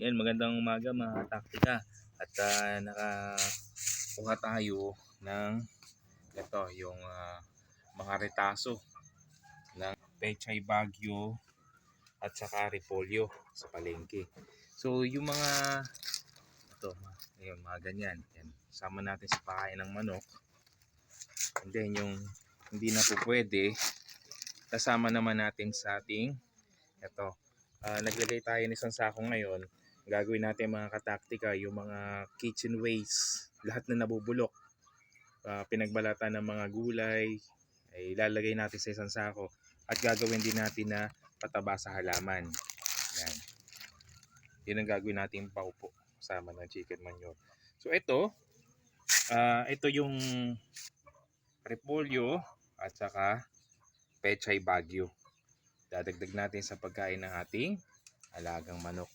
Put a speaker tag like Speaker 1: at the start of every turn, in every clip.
Speaker 1: Yan, magandang umaga mga taktika. At ah, nakakuha tayo ng ito, yung ah, mga retaso ng Pechay Bagyo at saka Repolyo sa palengke. So, yung mga ito, ayun, mga ganyan. Yan, sama natin sa pakain ng manok. And then, yung hindi na po pwede, kasama naman natin sa ating ito, ah, naglagay tayo ng isang sako ngayon gagawin natin mga kataktika yung mga kitchen waste lahat na nabubulok. Ah, pinagbalatan ng mga gulay ay ilalagay natin sa isang sako at gagawin din natin na pataba sa halaman. Yan. Yun ang gagawin natin paupo kasama ng chicken manure. So ito ah, ito yung repolyo at saka pechay bagyo. Dadagdag natin sa pagkain ng ating alagang manok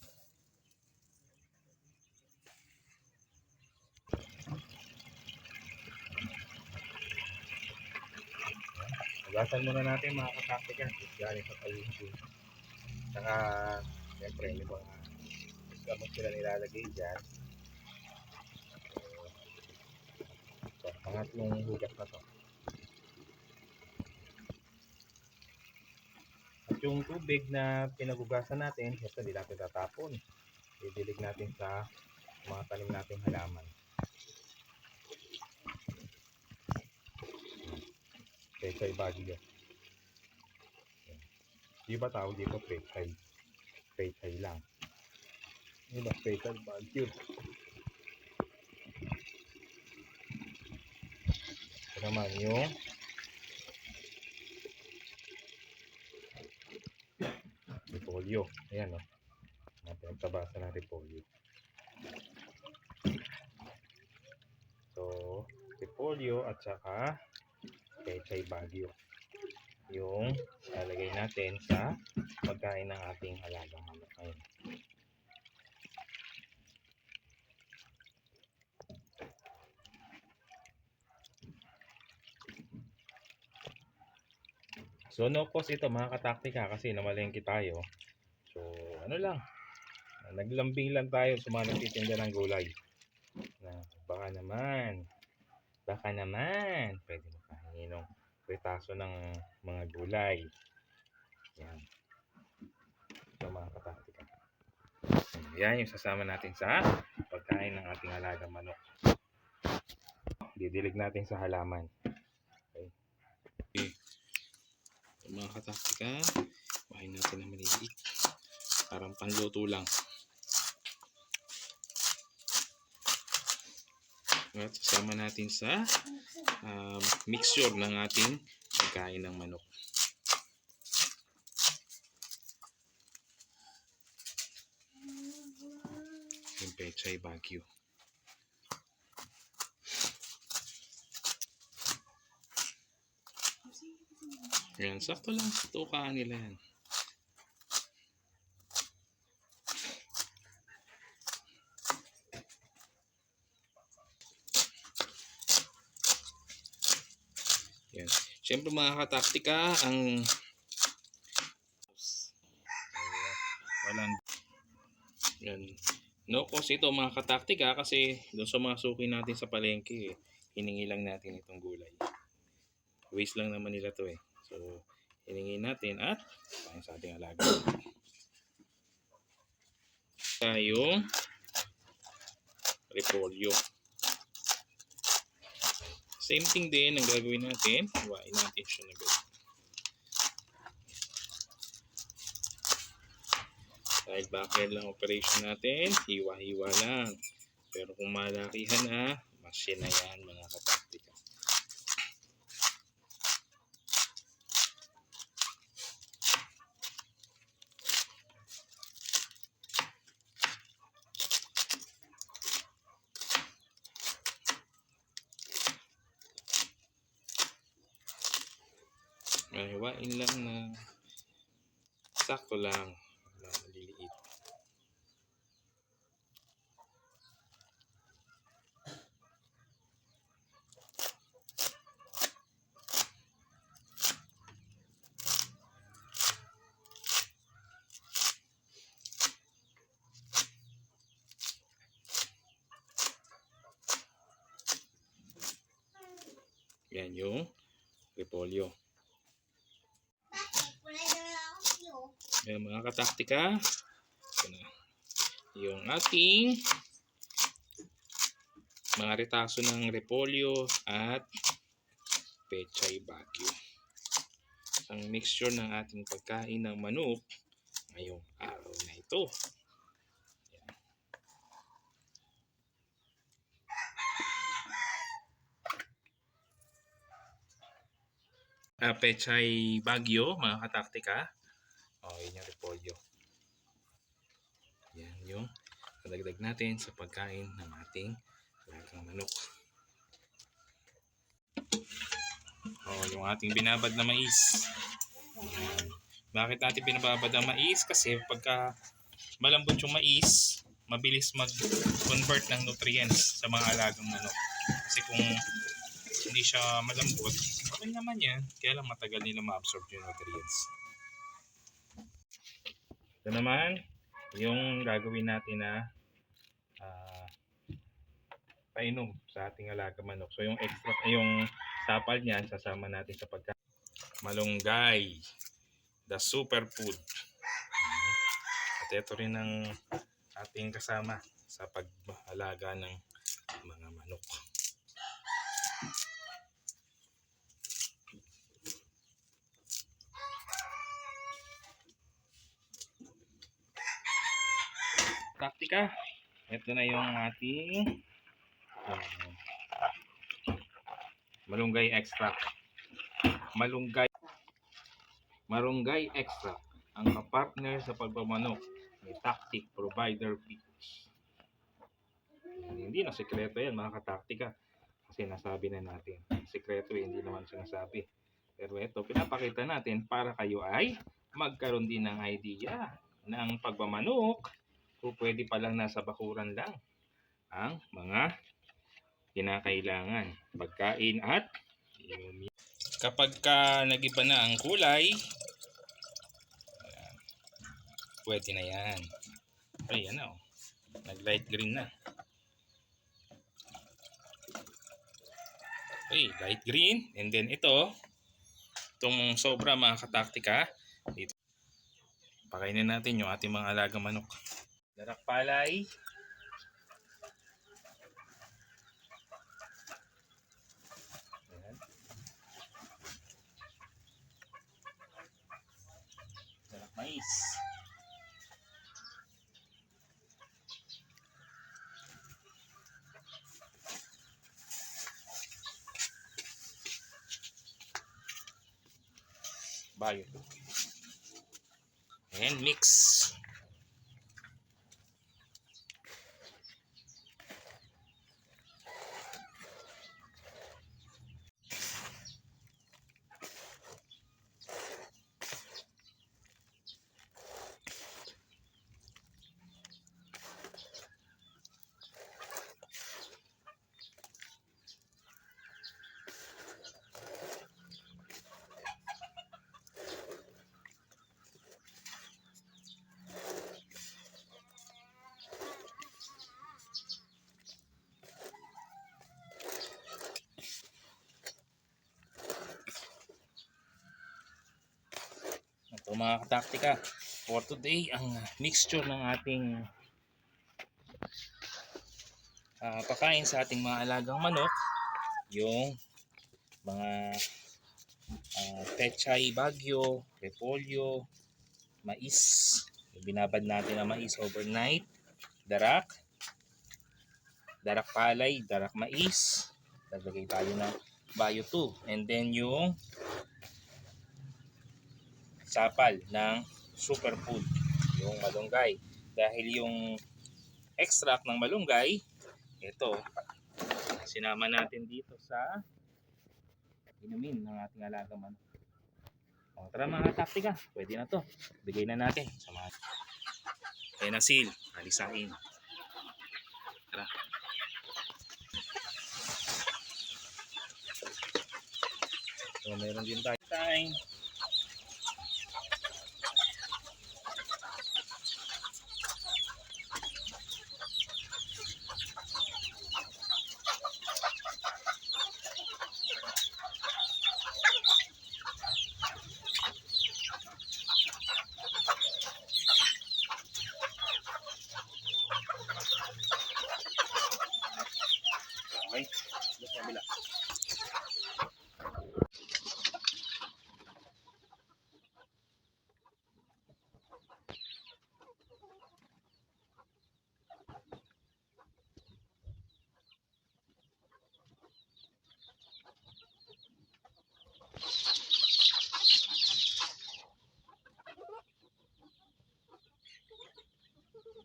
Speaker 1: Hugasan muna natin mga kataktika galing sa palengke. Saka, siyempre, yung mga gamot sila nilalagay dyan. So, pangatlong hugas na to. At yung tubig na pinagugasan natin, ito hindi natin tatapon. Didilig natin sa mga tanim nating halaman. Pechay. Yan. Di ba tawag dito Pechay? Pechay lang. Di ba Pechay Baguio? Ito naman yung repolyo. Ayan o. Oh. Pinagtabasa ng repolyo. So, repolyo at saka pechay bagyo yung lalagay natin sa pagkain ng ating alagang manok ngayon. So no cost ito mga kataktika kasi namalengke tayo. So ano lang, naglambing lang tayo sa mga nagtitinda ng gulay. Na baka naman, baka naman, pwede mo pahingi ng retaso ng mga gulay. Yan. So mga kataktika. Yan yung sasama natin sa pagkain ng ating alagang manok. Didilig natin sa halaman. Okay. okay. So, mga kataktika, kuhain natin ng maliliit. Parang panluto lang. At sasama natin sa um, mixture ng ating pagkain ng manok. Yung pechay bagyo. Yan, sakto lang tukaan nila yan. Yan. Siyempre mga kataktika, ang walang yan. No cost ito mga kataktika kasi doon sa mga suki natin sa palengke, eh, hiningi lang natin itong gulay. Waste lang naman nila to eh. So, hiningi natin at paano sa ating alaga. Tayo repolyo. Same thing din ang gagawin natin. Hiwain natin siya na ganyan. Dahil backyard lang operation natin, hiwa-hiwa lang. Pero kung malakihan na, masya yan mga kataktika. gawain lang na sakto lang na maliliit. Yan yung repolyo. Yan mga kataktika. Ito na. Yung ating mga retaso ng repolyo at pechay bagyo. Ang mixture ng ating pagkain ng manok ngayong araw na ito. Ah, pechay bagyo, mga kataktika. Oh, yun yung repolyo. Yan yung kadagdag natin sa pagkain ng ating alagang manok. Oh, yung ating binabad na mais. Yan. Bakit natin binababad ang mais? Kasi pagka malambot yung mais, mabilis mag-convert ng nutrients sa mga alagang manok. Kasi kung hindi siya malambot, okay naman yan. Kaya lang matagal nila ma-absorb yung nutrients. Ito naman, yung gagawin natin na ah, painom sa ating alaga manok. So yung extra, yung sapal niyan, sasama natin sa pagka malunggay, the superfood. At ito rin ang ating kasama sa pag-alaga ng mga manok. Taktika. Ito na yung ating ah, malunggay extract. Malunggay Marunggay extract ang kapartner sa pagpamanok ni Tactic Provider Foods. Hindi na sekreto yan mga kataktika. Kasi nasabi na natin. Sekreto eh, hindi naman sinasabi. Pero ito, pinapakita natin para kayo ay magkaroon din ng idea ng pagmamanok o pwede palang nasa bakuran lang ang mga kinakailangan. Pagkain at inumin. Kapag ka nagiba na ang kulay, ayan, pwede na yan. Ay, yan na oh. Nag-light green na. Okay, light green. And then ito, itong sobra mga kataktika, dito. Pakainin natin yung ating mga alagang manok. Darak palay. Ayan. Darak mais. Bayo. And mix. Ito mga kataktika. For today, ang mixture ng ating ah, pakain sa ating mga alagang manok, yung mga uh, pechay bagyo, repolyo, mais, binabad natin ang mais overnight, darak, darak palay, darak mais, naglagay tayo ng bayo 2, and then yung sapal ng superfood, yung malunggay. Dahil yung extract ng malunggay, ito, sinama natin dito sa inumin ng ating alaga manok. O, tara mga taktika, pwede na to. Bigay na natin sa mga Tenasil, alisain. Tara. So, meron din tayo time.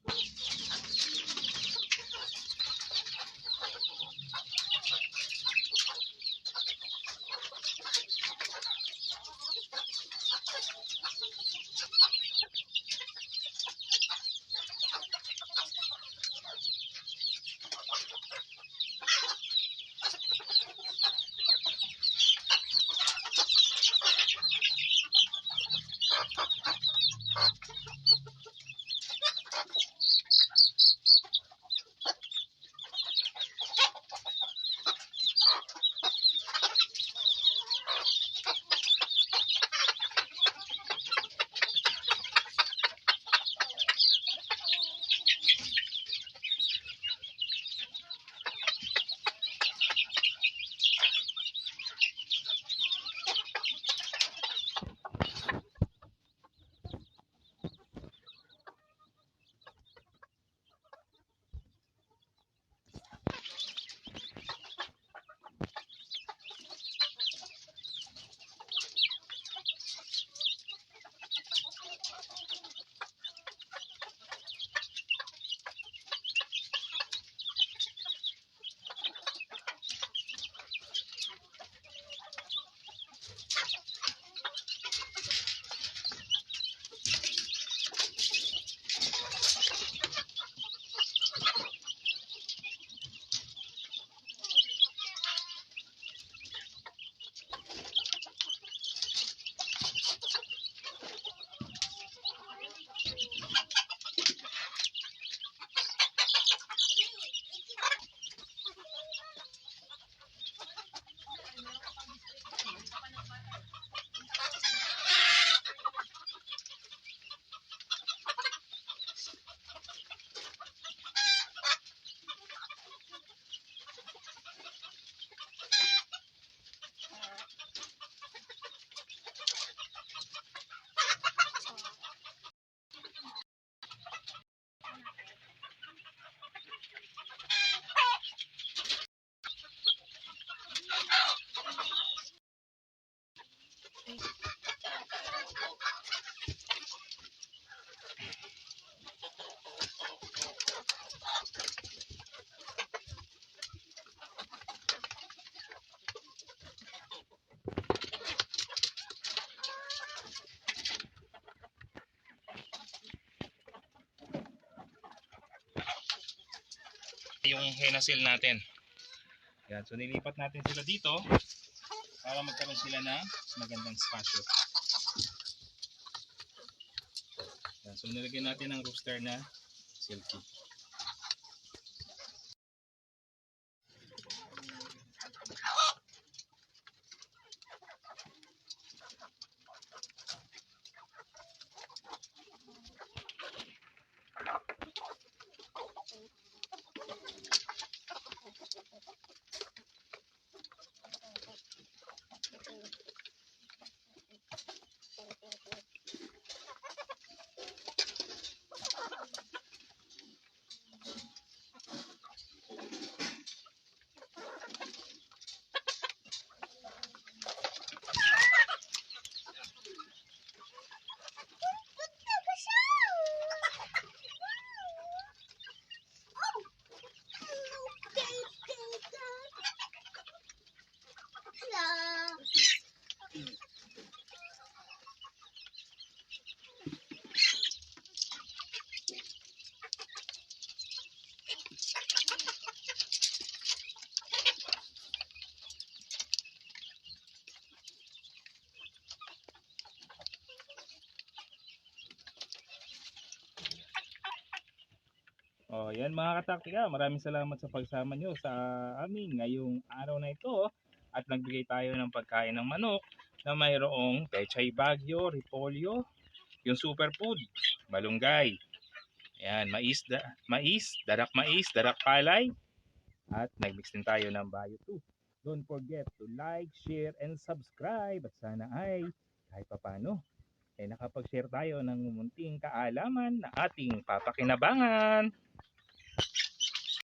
Speaker 1: Thank you. Yung henasil natin. Yan, so nilipat natin sila dito para magkaroon sila ng magandang spasyo. Yan, so nilagyan natin ng rooster na silky. Oh, yan mga kataktika, maraming salamat sa pagsama nyo sa amin ngayong araw na ito at nagbigay tayo ng pagkain ng manok na mayroong pechay bagyo, repolyo, yung superfood, malunggay, yan, mais, da, mais, darak mais, darak palay, at nagmix din tayo ng bayo too. Don't forget to like, share, and subscribe at sana ay kahit papano eh nakapag-share tayo ng munting kaalaman na ating papakinabangan.